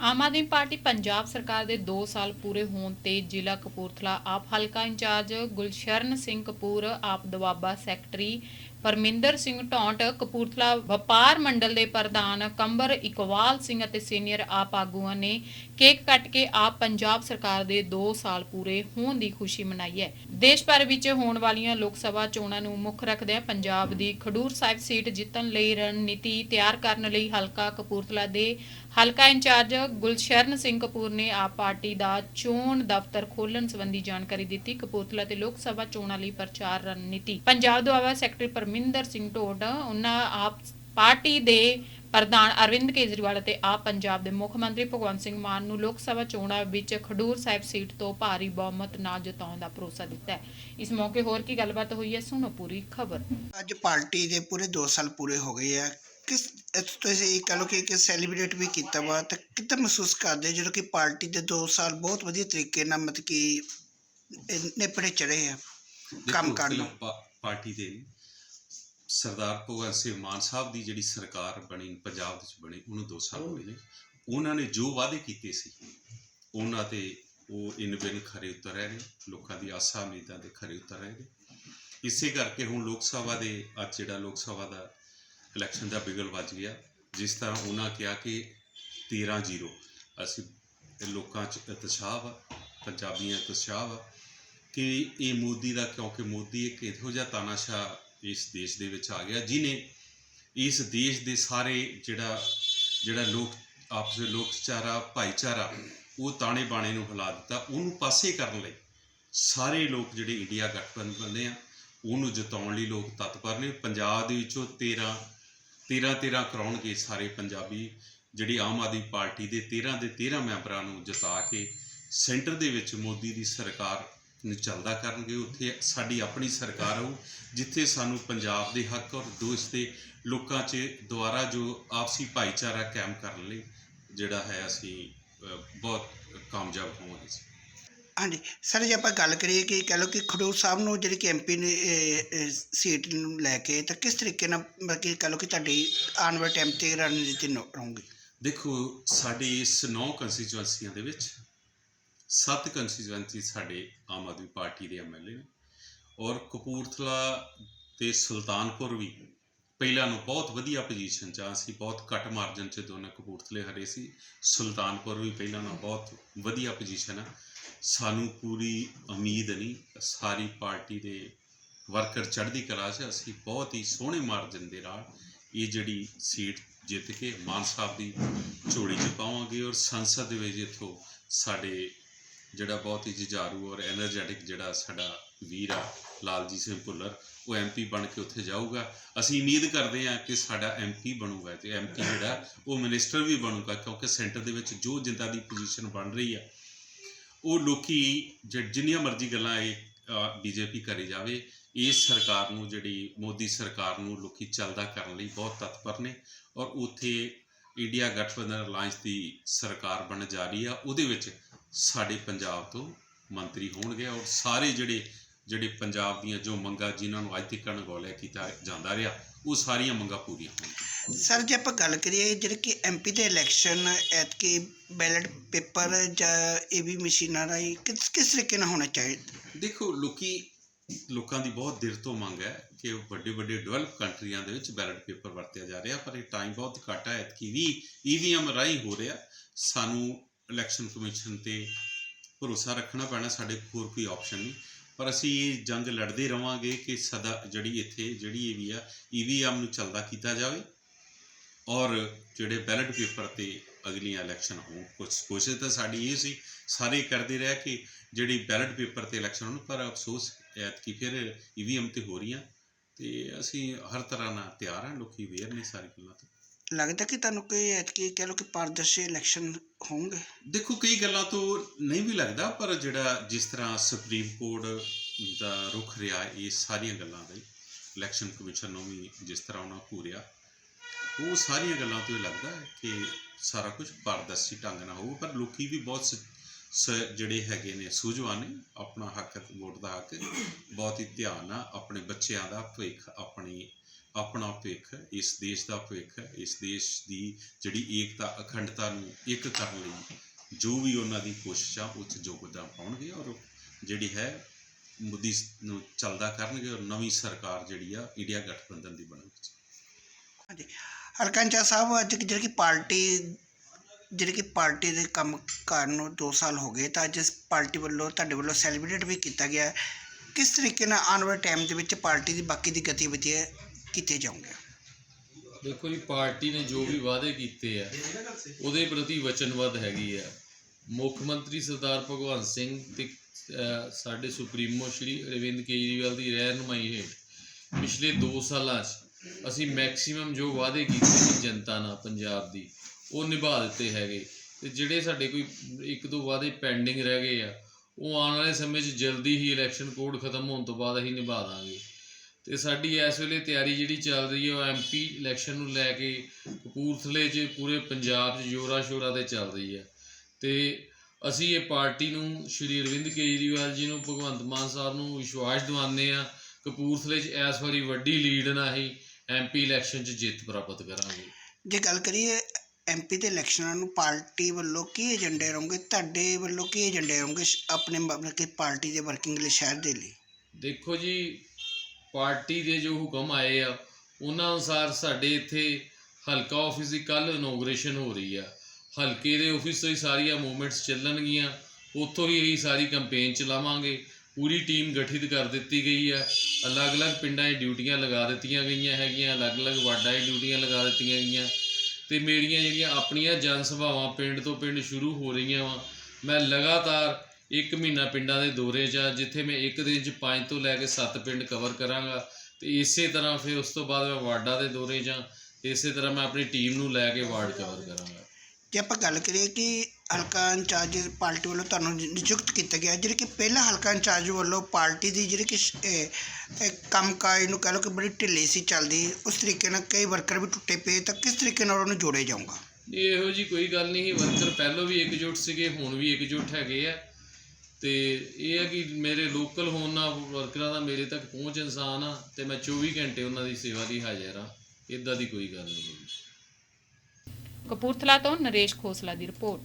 Aam Aadmi party Punjab ਸਰਕਾਰ ਦੇ 2 ਸਾਲ ਪੂਰੇ ਹੋਣ ਤੇ ਜ਼ਿਲ੍ਹਾ ਕਪੂਰਥਲਾ ਆਪ ਹਲਕਾ ਇੰਚਾਰਜ ਗੁਲਸ਼ਰਨ ਸਿੰਘ ਕਪੂਰ, ਆਪ ਦਵਾਬਾ ਸੈਕਟਰੀ ਪਰਮਿੰਦਰ ਸਿੰਘ ਢੌਂਟ ਕਪੂਰਥਲਾ ਵਪਾਰ ਮੰਡਲ ਦੇ ਪ੍ਰਧਾਨ ਕੰਬਰ ਇਕਵਾਲ ਸਿੰਘ ਅਤੇ ਸੀਨੀਅਰ ਆਪ ਆਗੂਆਂ ਨੇ ਕੇਕ ਕੱਟ ਕੇ ਆਪ ਪੰਜਾਬ ਸਰਕਾਰ ਦੇ 2 ਸਾਲ ਪੂਰੇ ਹੋਣ ਦੀ ਖੁਸ਼ੀ ਮਨਾਈ ਹੈ। ਦੇਸ਼ ਭਰ ਵਿੱਚ ਹੋਣ ਵਾਲੀਆਂ ਲੋਕ ਸਭਾ ਚੋਣਾਂ ਨੂੰ ਮੁੱਖ ਰੱਖਦਿਆਂ ਪੰਜਾਬ ਦੀ ਖਡੂਰ ਸਾਹਿਬ ਸੀਟ ਜਿੱਤਣ ਲਈ ਰਣਨੀਤੀ ਤਿਆਰ ਕਰਨ ਲਈ ਹਲਕਾ ਕਪੂਰਥਲਾ ਦੇ ਹਲਕਾ ਇੰਚਾਰਜ ਗੁਲਸ਼ਰਨ ਸਿੰਘ ਕਪੂਰ ਨੇ ਆਪ ਪਾਰਟੀ ਦਾ ਚੋਣ ਦਫ਼ਤਰ ਖੋਲਣ ਸੰਬੰਧੀ ਜਾਣਕਾਰੀ ਦਿੱਤੀ। ਕਪੂਰਥਲਾ ਤੇ ਲੋਕ ਸਭਾ ਚੋਣਾਂ ਲਈ ਪ੍ਰਚਾਰ ਰਣਨੀਤੀ। ਪੰਜਾਬ ਦੁਆਰਾ ਸੈਕਟਰੀ ਪਰਮਿੰਦਰ ਸਿੰਘ ਢੋਡ ਉਹਨਾਂ ਆਪ ਪਾਰਟੀ ਦੇ ਪ੍ਰਧਾਨ ਅਰਵਿੰਦ ਕੇਜਰੀਵਾਲ ਅਤੇ ਆਪ ਪੰਜਾਬ ਦੇ ਮੁੱਖ ਮੰਤਰੀ ਭਗਵੰਤ ਸਿੰਘ ਮਾਨ ਨੂੰ ਲੋਕ ਸਭਾ ਚੋਣਾਂ ਵਿੱਚ ਖਡੂਰ ਸਾਹਿਬ ਸੀਟ ਤੋਂ ਭਾਰੀ ਬਹੁਮਤ ਨਾਲ ਜਿਤਾਉਣ ਦਾ ਭਰੋਸਾ ਦਿੱਤਾ ਹੈ। ਇਸ ਮੌਕੇ ਹੋਰ ਕੀ ਗੱਲਬਾਤ ਹੋਈ ਹੈ ਸੁਣੋ ਪੂਰੀ ਖਬਰ। ਅੱਜ ਪਾਰਟੀ ਦੇ ਪੂਰੇ 2 ਸਾਲ ਪੂਰੇ ਹੋ ਗਏ ਆ। ਕਿਸ ਤੁਸੀਂ ਇਹ ਕਹ ਲਓ ਕਿ ਕਿ ਸੈਲੀਬ੍ਰੇਟ ਵੀ ਕੀਤਾ ਵਾ ਤਾਂ ਕਿੱਦਾਂ ਮਹਿਸੂਸ ਕਰਦੇ ਜਦੋਂ ਕਿ ਪਾਰਟੀ ਦੇ 2 ਸਾਲ ਬਹੁਤ ਵਧੀਆ ਤਰੀਕੇ ਨਾਲ ਮਤਲਬ ਕਿ ਨੇਪਰੇ ਚੜੇ ਆ ਕੰਮ ਕਰਨ ਪਾਰਟੀ ਦੇ ਸਰਦਾਰ ਭਗਵੰਤ ਸਿੰਘ ਮਾਨ ਸਾਹਿਬ ਦੀ ਜਿਹੜੀ ਸਰਕਾਰ ਬਣੀ, ਪੰਜਾਬ ਵਿੱਚ ਬਣੀ, ਉਹਨੂੰ 2 ਸਾਲ ਹੋਏ ਨੇ। ਉਹਨਾਂ ਨੇ ਜੋ ਵਾਅਦੇ ਕੀਤੇ ਸੀ, ਉਹਨਾਂ ਤੇ ਉਹ ਇਨ ਬਿਨ ਖਰੇ ਉਤਰ ਰਹੇ ਨੇ, ਲੋਕਾਂ ਦੀ ਆਸਾਂ ਉਮੀਦਾਂ ਦੇ ਖਰੇ ਉਤਰ ਰਹੇ ਨੇ। ਇਸੇ ਕਰਕੇ ਹੁਣ ਲੋਕ ਸਭਾ ਦੇ, ਅੱਜ ਜਿਹੜਾ ਲੋਕ ਸਭਾ ਦਾ ਇਲੈਕਸ਼ਨ ਦਾ ਬਿਗਲ ਵੱਜ ਗਿਆ, ਜਿਸ ਤਰ੍ਹਾਂ ਉਹਨਾਂ ਕਿਹਾ ਕਿ 13-0 ਅਸੀਂ ਲੋਕਾਂ 'ਚ ਉਤਸ਼ਾਹ ਵਾ ਪੰਜਾਬੀਆਂ 'ਚ ਉਤਸ਼ਾਹ ਵਾ ਕਿ ਇਹ ਮੋਦੀ ਦਾ, ਕਿਉਂਕਿ ਮੋਦੀ ਇੱਕ ਇਹੋ ਜਿਹਾ ਤਾਨਾਸ਼ਾਹ ਇਸ ਦੇਸ਼ ਦੇ ਵਿੱਚ ਆ ਗਿਆ ਜਿਨੇ ਇਸ ਦੇਸ਼ ਦੇ ਸਾਰੇ ਜਿਹੜਾ ਜਿਹੜਾ ਲੋਕ, ਆਪਸ ਵਿੱਚ ਲੋਕਚਾਰਾ, ਭਾਈਚਾਰਾ, ਉਹ ਤਾਣੇ ਬਾਣੇ ਨੂੰ ਹਿਲਾ ਦਿੱਤਾ। ਉਹਨੂੰ ਪਾਸੇ ਕਰਨ ਲਈ ਸਾਰੇ ਲੋਕ ਜਿਹੜੇ ਇੰਡੀਆ ਗਠਬੰਧਨ ਦੇ ਆ, ਉਹਨੂੰ ਜਿਤਾਉਣ ਲਈ ਲੋਕ ਤਤਪਰ ਨੇ। ਪੰਜਾਬ ਦੇ ਵਿੱਚੋਂ 13 13 13 ਕਰਾਉਣਗੇ ਸਾਰੇ ਪੰਜਾਬੀ, ਜਿਹੜੀ ਆਮ ਆਦਮੀ ਪਾਰਟੀ ਦੇ 13 ਦੇ 13 ਮੈਂਬਰਾਂ ਨੂੰ ਜਿਤਾ ਕੇ, ਸੈਂਟਰ ਦੇ ਵਿੱਚ ਮੋਦੀ ਦੀ ਸਰਕਾਰ ਚੱਲਦਾ ਕਰਨਗੇ ਉੱਥੇ ਸਾਡੀ ਆਪਣੀ ਸਰਕਾਰ ਹੋਊ ਜਿੱਥੇ ਸਾਨੂੰ ਪੰਜਾਬ ਦੇ ਹੱਕ ਔਰ ਦੋਸ਼ ਦੇ ਲੋਕਾਂ 'ਚ ਦੁਆਰਾ ਜੋ ਆਪਸੀ ਭਾਈਚਾਰਾ ਕਾਇਮ ਕਰਨ ਲਈ ਜਿਹੜਾ ਹੈ ਅਸੀਂ ਬਹੁਤ ਕਾਮਯਾਬ ਹੋਵਾਂਗੇ। ਹਾਂਜੀ ਸਰ ਜੇ ਆਪਾਂ ਗੱਲ ਕਰੀਏ ਕਿ ਕਹ ਲਓ ਕਿ ਖਡੂਰ ਸਾਹਿਬ ਨੂੰ ਜਿਹੜੀ ਕਿ ਐਮਪੀ ਨੇ ਸੀਟ ਨੂੰ ਲੈ ਕੇ ਤਾਂ ਕਿਸ ਤਰੀਕੇ ਨਾਲ ਮਤਲਬ ਕਿ ਕਹ ਲਓ ਕਿ ਤੁਹਾਡੀ ਆਉਣ ਵਾਲੇ ਟਾਈਮ ਤੇ ਰਣਨੀਤੀ ਨੂੰ ਰਹੂਗੀ ਦੇਖੋ ਸਾਡੇ ਇਸ ਨੌ ਕੰਸਟੀਚੁਐਂਸੀਆਂ ਦੇ ਵਿੱਚ ਸੱਤ ਕੰਸਟੀਚੁਐਂਸੀ ਸਾਡੇ ਆਮ ਆਦਮੀ ਪਾਰਟੀ ਦੇ ਐਮਐਲਏ ਨੇ ਔਰ ਕਪੂਰਥਲਾ ਤੇ ਸੁਲਤਾਨਪੁਰ ਵੀ ਪਹਿਲਾਂ ਨੂੰ ਬਹੁਤ ਵਧੀਆ ਪੋਜੀਸ਼ਨ 'ਚ ਆ। ਸੀ ਬਹੁਤ ਘੱਟ ਮਾਰਜਨ 'ਚ ਦੋਨੇ ਕਪੂਰਥਲੇ ਹਰੇ ਸੀ। ਸੁਲਤਾਨਪੁਰ ਵੀ ਪਹਿਲਾਂ ਨਾਲੋਂ ਬਹੁਤ ਵਧੀਆ ਪੋਜੀਸ਼ਨ ਆ। ਸਾਨੂੰ ਪੂਰੀ ਉਮੀਦ ਨਹੀਂ, ਸਾਰੀ ਪਾਰਟੀ ਦੇ ਵਰਕਰ ਚੜ੍ਹਦੀ ਕਲਾ 'ਚ ਅਸੀਂ ਬਹੁਤ ਹੀ ਸੋਹਣੇ ਮਾਰਜਨ ਦੇ ਨਾਲ ਇਹ ਜਿਹੜੀ ਸੀਟ ਜਿੱਤ ਕੇ ਮਾਨ ਸਾਹਿਬ ਦੀ ਝੋਲੀ 'ਚ ਪਾਵਾਂਗੇ ਔਰ ਸੰਸਦ ਦੇ ਵਿੱਚ ਇੱਥੋਂ ਸਾਡੇ ਜਿਹੜਾ ਬਹੁਤ ਹੀ ਜੁਝਾਰੂ ਔਰ એનર્ਜੈਟਿਕ ਜਿਹੜਾ ਸਾਡਾ ਵੀਰ ਆ, ਲਾਲਜੀ ਸਿੰਘ ਭੁੱਲਰ, ਉਹ ਐਮਪੀ ਬਣ ਕੇ ਉੱਥੇ ਜਾਊਗਾ। ਅਸੀਂ ਉਮੀਦ ਕਰਦੇ ਹਾਂ ਕਿ ਸਾਡਾ ਐਮਪੀ ਬਣੂਗਾ ਤੇ ਐਮਪੀ ਜਿਹੜਾ, ਉਹ ਮਿਨਿਸਟਰ ਵੀ ਬਣੂਗਾ ਕਿਉਂਕਿ ਸੈਂਟਰ ਦੇ ਵਿੱਚ ਜੋ ਜਿੰਦਾ ਦੀ ਪੋਜੀਸ਼ਨ ਬਣ ਰਹੀ ਆ, ਉਹ ਲੋਕੀ ਜਿੰਨੀਆਂ ਮਰਜ਼ੀ ਗੱਲਾਂ ਇਹ ਬੀਜੇਪੀ ਕਰੀ ਜਾਵੇ, ਇਸ ਸਰਕਾਰ ਨੂੰ ਜਿਹੜੀ ਮੋਦੀ ਸਰਕਾਰ ਨੂੰ ਲੋਕੀ ਚੱਲਦਾ ਕਰਨ ਲਈ ਬਹੁਤ ਤਤਪਰ ਨੇ ਔਰ ਉੱਥੇ ਇੰਡੀਆ ਗਠਬੰਧਨ ਅਲਾਈਅੰਸ ਦੀ ਸਰਕਾਰ ਬਣ ਜਾ ਰਹੀ ਆ, ਉਹਦੇ ਵਿੱਚ ਸਾਡੇ ਪੰਜਾਬ ਤੋਂ ਮੰਤਰੀ ਹੋਣਗੇ ਔਰ ਸਾਰੇ ਜਿਹੜੇ ਜਿਹੜੇ ਪੰਜਾਬ ਦੀਆਂ ਜੋ ਮੰਗਾਂ ਜਿਨ੍ਹਾਂ ਨੂੰ ਅੱਜ ਤੱਕ ਅਣਗੌਲਿਆ ਕੀਤਾ ਜਾਂਦਾ ਰਿਹਾ ਉਹ ਸਾਰੀਆਂ ਮੰਗਾਂ ਪੂਰੀਆਂ ਹੋਣਗੀਆਂ। ਸਰ ਜੇ ਆਪਾਂ ਗੱਲ ਕਰੀਏ ਜਿਹੜੇ ਕਿ ਐਮਪੀ ਦੇ ਇਲੈਕਸ਼ਨ ਐਤਕੀ ਬੈਲਟ ਪੇਪਰ ਜਾਂ ਏਵੀ ਮਸ਼ੀਨਾਂ ਰਾਹੀਂ ਕਿਸ ਕਿਸ ਤਰੀਕੇ ਨਾਲ ਹੋਣਾ ਚਾਹੀਦਾ? ਦੇਖੋ ਲੋਕੀ ਲੋਕਾਂ ਦੀ ਬਹੁਤ ਦੇਰ ਤੋਂ ਮੰਗ ਹੈ ਕਿ ਵੱਡੇ ਵੱਡੇ ਡਿਵੈਲਪ ਕੰਟਰੀਆਂ ਦੇ ਵਿੱਚ ਬੈਲਟ ਪੇਪਰ ਵਰਤਿਆ ਜਾ ਰਿਹਾ ਪਰ ਇਹ ਟਾਈਮ ਬਹੁਤ ਘੱਟ ਹੈ ਕਿ ਵੀ ਈਵੀਐਮ ਰਾਹੀਂ ਹੋ ਰਿਹਾ। ਸਾਨੂੰ ਇਲੈਕਸ਼ਨ ਕਮਿਸ਼ਨ ਤੇ ਭਰੋਸਾ ਰੱਖਣਾ ਪੈਣਾ, ਸਾਡੇ ਹੋਰ ਕੋਈ ਆਪਸ਼ਨ ਨਹੀਂ। ਪਰ ਅਸੀਂ ਇਹ ਜੰਗ ਲੜਦੇ ਰਵਾਂਗੇ ਕਿ ਸਦਾ ਜਿਹੜੀ ਇੱਥੇ, ਜਿਹੜੀ ਇਹ ਵੀ ਆ ਈਵੀਐਮ ਨੂੰ ਚੱਲਦਾ ਕੀਤਾ ਜਾਵੇ। ਔਰ ਜਿਹੜੇ ਬੈਲਟ ਪੇਪਰ ਤੇ ਅਗਲੀਆਂ ਇਲੈਕਸ਼ਨ ਹੋਣ ਕੁਝ ਕੋਸ਼ਿਸ਼ ਤਾਂ ਸਾਡੀ ਇਹ ਸੀ, ਸਾਰੇ ਕਰਦੇ ਰਿਹਾ ਕਿ ਜਿਹੜੀ ਬੈਲਟ ਪੇਪਰ ਤੇ ਇਲੈਕਸ਼ਨ ਹੋਣ, ਪਰ ਅਫਸੋਸ, ਐਤਕੀ ਫਿਰ ਈਵੀਐਮ ਤੇ ਹੋ ਰਹੀਆਂ ਤੇ ਅਸੀਂ ਹਰ ਤਰ੍ਹਾਂ ਨਾਲ ਤਿਆਰ ਹਾਂ, ਲੋਕੀ ਵੇਅਰ ਨੇ ਸਾਰੀ ਗੱਲਾਂ ਤੋਂ। ਲੱਗਦਾ ਕਿ ਤੁਹਾਨੂੰ ਕੋਈ ਐਤਕੀ ਕਹ ਲਓ ਕਿ ਪਾਰਦਰਸ਼ੀ ਇਲੈਕਸ਼ਨ ਹੋਣਗੇ? ਦੇਖੋ, ਕਈ ਗੱਲਾਂ ਤੋਂ ਨਹੀਂ ਵੀ ਲੱਗਦਾ, ਪਰ ਜਿਹੜਾ ਜਿਸ ਤਰ੍ਹਾਂ ਸੁਪਰੀਮ ਕੋਰਟ ਦਾ ਰੁਖ ਰਿਹਾ, ਇਹ ਸਾਰੀਆਂ ਗੱਲਾਂ ਦਾ ਇਲੈਕਸ਼ਨ ਕਮਿਸ਼ਨ ਨੂੰ ਵੀ ਜਿਸ ਤਰ੍ਹਾਂ ਉਹਨਾਂ ਘੂਰਿਆ, ਉਹ ਸਾਰੀਆਂ ਗੱਲਾਂ ਤੋਂ ਇਹ ਲੱਗਦਾ ਹੈ ਕਿ ਸਾਰਾ ਕੁਝ ਪਾਰਦਰਸ਼ੀ ਢੰਗ ਨਾਲ ਹੋਊ, ਪਰ ਲੋਕੀ ਵੀ ਬਹੁਤ ਸ- ਸ- ਜਿਹੜੇ ਹੈਗੇ ਨੇ ਸੂਝਵਾਨ ਨੇ, ਆਪਣਾ ਹੱਕ ਵੋਟ ਦਾ ਹੱਕ ਬਹੁਤ ਹੀ ਧਿਆਨ ਨਾਲ, ਆਪਣੇ ਬੱਚਿਆਂ ਦਾ ਭਵਿੱਖ ਆਪਣੀ ਆਪਣਾ ਭਵਿੱਖ ਇਸ ਦੇਸ਼ ਦਾ ਭਵਿੱਖ ਇਸ ਦੇਸ਼ ਦੀ ਜਿਹੜੀ ਏਕਤਾ, ਅਖੰਡਤਾ ਨੂੰ ਇੱਕ ਕਰਨ ਲਈ ਜੋ ਵੀ ਉਹਨਾਂ ਦੀ ਕੋਸ਼ਿਸ਼ਾਂ ਉਹ 'ਚ ਯੋਗਦਾਨ ਪਾਉਣਗੇ ਔਰ ਜਿਹੜੀ ਹੈ ਮੋਦੀ ਨੂੰ ਚੱਲਦਾ ਕਰਨਗੇ ਔਰ ਨਵੀਂ ਸਰਕਾਰ ਜਿਹੜੀ ਆ, ਇੰਡੀਆ ਗਠਬੰਧਨ ਦੀ ਬਣੇਗੀ ਹਾਂਜੀ। ਹਲਕਾ ਸਾਹਿਬ, ਅੱਜ ਜਿਹੜੀ ਕਿ ਪਾਰਟੀ, ਜਿਹੜੀ ਕਿ ਪਾਰਟੀ ਦੇ ਕੰਮ ਕਾਰ ਨੂੰ 2 ਸਾਲ ਹੋ ਗਏ, ਤਾਂ ਅੱਜ ਪਾਰਟੀ ਵੱਲੋਂ, ਤੁਹਾਡੇ ਵੱਲੋਂ ਸੈਲੀਬ੍ਰੇਟ ਵੀ ਕੀਤਾ ਗਿਆ। ਕਿਸ ਤਰੀਕੇ ਨਾਲ ਆਉਣ ਵਾਲੇ ਟਾਈਮ ਦੇ ਵਿੱਚ ਪਾਰਟੀ ਦੀ ਬਾਕੀ ਦੀ ਗਤੀਵਿਧੀਆਂ ਕੀਤੇ ਜਾਊਗੀਆਂ ਦੇਖੋ ਜੀ, ਪਾਰਟੀ ਨੇ ਜੋ ਵੀ ਵਾਅਦੇ ਕੀਤੇ ਆ, ਉਹਦੇ ਪ੍ਰਤੀ ਵਚਨਬੱਧ ਹੈਗੀ ਆ। ਮੁੱਖ ਮੰਤਰੀ ਸਰਦਾਰ ਭਗਵੰਤ ਸਿੰਘ ਤੇ ਸਾਡੇ ਸੁਪਰੀਮੋ ਸ਼੍ਰੀ ਅਰਵਿੰਦ ਕੇਜਰੀਵਾਲ ਦੀ ਰਹਿਨੁਮਾਈ ਹੇਠ ਪਿਛਲੇ 2 ਸਾਲਾਂ 'ਚ ਅਸੀਂ ਮੈਕਸਿਮਮ ਜੋ ਵਾਅਦੇ ਕੀਤੇ ਸੀ ਜਨਤਾ ਨਾਲ, ਪੰਜਾਬ ਦੀ, ਉਹ ਨਿਭਾ ਦਿੱਤੇ ਹੈਗੇ। ਤੇ ਜਿਹੜੇ ਸਾਡੇ ਕੋਈ ਇੱਕ ਦੋ ਵਾਅਦੇ ਪੈਂਡਿੰਗ ਰਹਿ ਗਏ ਆ, ਉਹ ਆਉਣ ਵਾਲੇ ਸਮੇਂ 'ਚ ਜਲਦੀ ਹੀ ਇਲੈਕਸ਼ਨ ਕੋਡ ਖਤਮ ਹੋਣ ਤੋਂ ਬਾਅਦ ਅਸੀਂ ਨਿਭਾ ਦਾਂਗੇ। ਤੇ ਸਾਡੀ ਇਸ ਵੇਲੇ ਤਿਆਰੀ ਜਿਹੜੀ ਚੱਲ ਰਹੀ ਹੈ ਉਹ ਐਮਪੀ ਇਲੈਕਸ਼ਨ ਨੂੰ ਲੈ ਕੇ ਕਪੂਰਥਲੇ 'ਚ ਪੂਰੇ ਪੰਜਾਬ 'ਚ ਜੋਰਾ ਸ਼ੋਰਾ ਤੇ ਚੱਲ ਰਹੀ ਹੈ। ਤੇ ਅਸੀਂ ਇਹ ਪਾਰਟੀ ਨੂੰ ਸ਼੍ਰੀ ਅਰਵਿੰਦ ਕੇਜਰੀਵਾਲ ਜੀ ਨੂੰ ਭਗਵੰਤ ਮਾਨ ਸਾਹਿਬ ਨੂੰ ਵਿਸ਼ਵਾਸ ਦਿਵਾਉਂਦੇ ਆ ਕਪੂਰਥਲੇ 'ਚ ਇਸ ਵਾਰੀ ਵੱਡੀ ਲੀਡ ਨਾਲ ਹੀ ਐਮਪੀ ਇਲੈਕਸ਼ਨ 'ਚ ਜਿੱਤ ਪ੍ਰਾਪਤ ਕਰਾਂਗੇ। ਜੇ ਗੱਲ ਕਰੀਏ ਐਮਪੀ ਦੇ ਇਲੈਕਸ਼ਨਾਂ ਨੂੰ ਪਾਰਟੀ ਵੱਲੋਂ ਕੀ ਏਜੰਡੇ ਰਹੋਗੇ? ਤੁਹਾਡੇ ਵੱਲੋਂ ਕੀ ਏਜੰਡੇ ਰਹੋਗੇ ਆਪਣੇ ਮਤਲਬ ਕਿ ਪਾਰਟੀ ਦੇ ਵਰਕਿੰਗ ਲਈ ਸ਼ਹਿਰ ਦੇ ਲਈ? ਦੇਖੋ ਜੀ ਪਾਰਟੀ ਦੇ ਜੋ ਹੁਕਮ ਆਏ ਆ, ਉਹਨਾਂ ਅਨੁਸਾਰ ਸਾਡੇ ਇੱਥੇ ਹਲਕਾ ਆਫਿਸ ਦੀ ਕੱਲ ਇਨੋਗ੍ਰੇਸ਼ਨ ਹੋ ਰਹੀ ਆ। ਹਲਕੇ ਦੇ ਆਫਿਸ ਤੋਂ ਹੀ ਸਾਰੀਆਂ ਮੂਵਮੈਂਟਸ ਚੱਲਣਗੀਆਂ, ਉੱਥੋਂ ਹੀ ਅਸੀਂ ਸਾਰੀ ਕੈਂਪੇਨ ਚਲਾਵਾਂਗੇ। ਪੂਰੀ ਟੀਮ ਗਠਿਤ ਕਰ ਦਿੱਤੀ ਗਈ ਆ। ਅਲੱਗ-ਅਲੱਗ ਪਿੰਡਾਂ 'ਚ ਡਿਊਟੀਆਂ ਲਗਾ ਦਿੱਤੀਆਂ ਗਈਆਂ ਹੈਗੀਆਂ, ਅਲੱਗ-ਅਲੱਗ ਵਾਰਡਾਂ 'ਚ ਡਿਊਟੀਆਂ ਲਗਾ ਦਿੱਤੀਆਂ ਗਈਆਂ। ਤੇ ਮੇਰੀਆਂ ਜਿਹੜੀਆਂ ਆਪਣੀਆਂ ਜਨ ਸਭਾਵਾਂ ਪਿੰਡ ਤੋਂ ਪਿੰਡ ਸ਼ੁਰੂ ਹੋ ਰਹੀਆਂ ਵਾ, ਮੈਂ ਲਗਾਤਾਰ ਇੱਕ ਮਹੀਨਾ ਪਿੰਡਾਂ ਦੇ ਦੌਰੇ 'ਚ ਆ ਜਿੱਥੇ ਮੈਂ ਇੱਕ ਦਿਨ 'ਚ ਪੰਜ ਤੋਂ ਲੈ ਕੇ ਸੱਤ ਪਿੰਡ ਕਵਰ ਕਰਾਂਗਾ। ਤੇ ਇਸੇ ਤਰ੍ਹਾਂ ਫਿਰ ਉਸ ਤੋਂ ਬਾਅਦ ਮੈਂ ਵਾਰਡਾਂ ਦੇ ਦੌਰੇ 'ਚ ਆ ਇਸੇ ਤਰ੍ਹਾਂ ਮੈਂ ਆਪਣੀ ਟੀਮ ਨੂੰ ਲੈ ਕੇ ਵਾਰਡ ਕਵਰ ਕਰਾਂਗਾ। ਜੇ ਆਪਾਂ ਗੱਲ ਕਰੀਏ ਕਿ ਹਲਕਾ ਇੰਚਾਰਜ ਪਾਰਟੀ ਵੱਲੋਂ ਤੁਹਾਨੂੰ ਨਿ- ਨਿਯੁਕਤ ਕੀਤਾ ਗਿਆ ਜਿਹੜੇ ਕਿ ਪਹਿਲਾ ਹਲਕਾ ਇੰਚਾਰਜ ਵੱਲੋਂ ਪਾਰਟੀ ਦੀ ਜਿਹੜੀ ਕਿ ਇਹ ਕੰਮਕਾਜ ਨੂੰ ਕਹ ਲਓ ਕਿ ਬੜੀ ਢਿੱਲੀ ਸੀ ਚੱਲਦੀ ਉਸ ਤਰੀਕੇ ਨਾਲ ਕਈ ਵਰਕਰ ਵੀ ਟੁੱਟੇ ਪਏ ਤਾਂ ਕਿਸ ਤਰੀਕੇ ਨਾਲ ਉਹਨੂੰ ਜੋੜਿਆ ਜਾਊਗਾ? ਇਹੋ ਜੀ ਕੋਈ ਗੱਲ ਨਹੀਂ ਵਰਕਰ ਪਹਿਲਾਂ ਵੀ ਇਕਜੁੱਟ ਸੀਗੇ ਹੁਣ ਵੀ ਇਕਜੁੱਟ ਹੈਗੇ ਆ। ਤੇ ਇਹ ਹੈ ਕਿ ਮੇਰੇ ਲੋਕਲ ਹੋਣ ਨਾਲ ਵਰਕਰਾਂ ਦਾ ਮੇਰੇ ਤੱਕ ਪਹੁੰਚ ਇਨਸਾਨ ਆ ਤੇ ਮੈਂ 24 ਘੰਟੇ ਉਹਨਾਂ ਦੀ ਸੇਵਾ ਦੀ ਹਾਜ਼ਰ ਆ। ਇਦਾਂ ਦੀ ਕੋਈ ਗੱਲ ਨਹੀਂ ਕਪੂਰਥਲਾ ਤੋਂ ਨਰੇਸ਼ ਖੋਸਲਾ ਦੀ ਰਿਪੋਰਟ।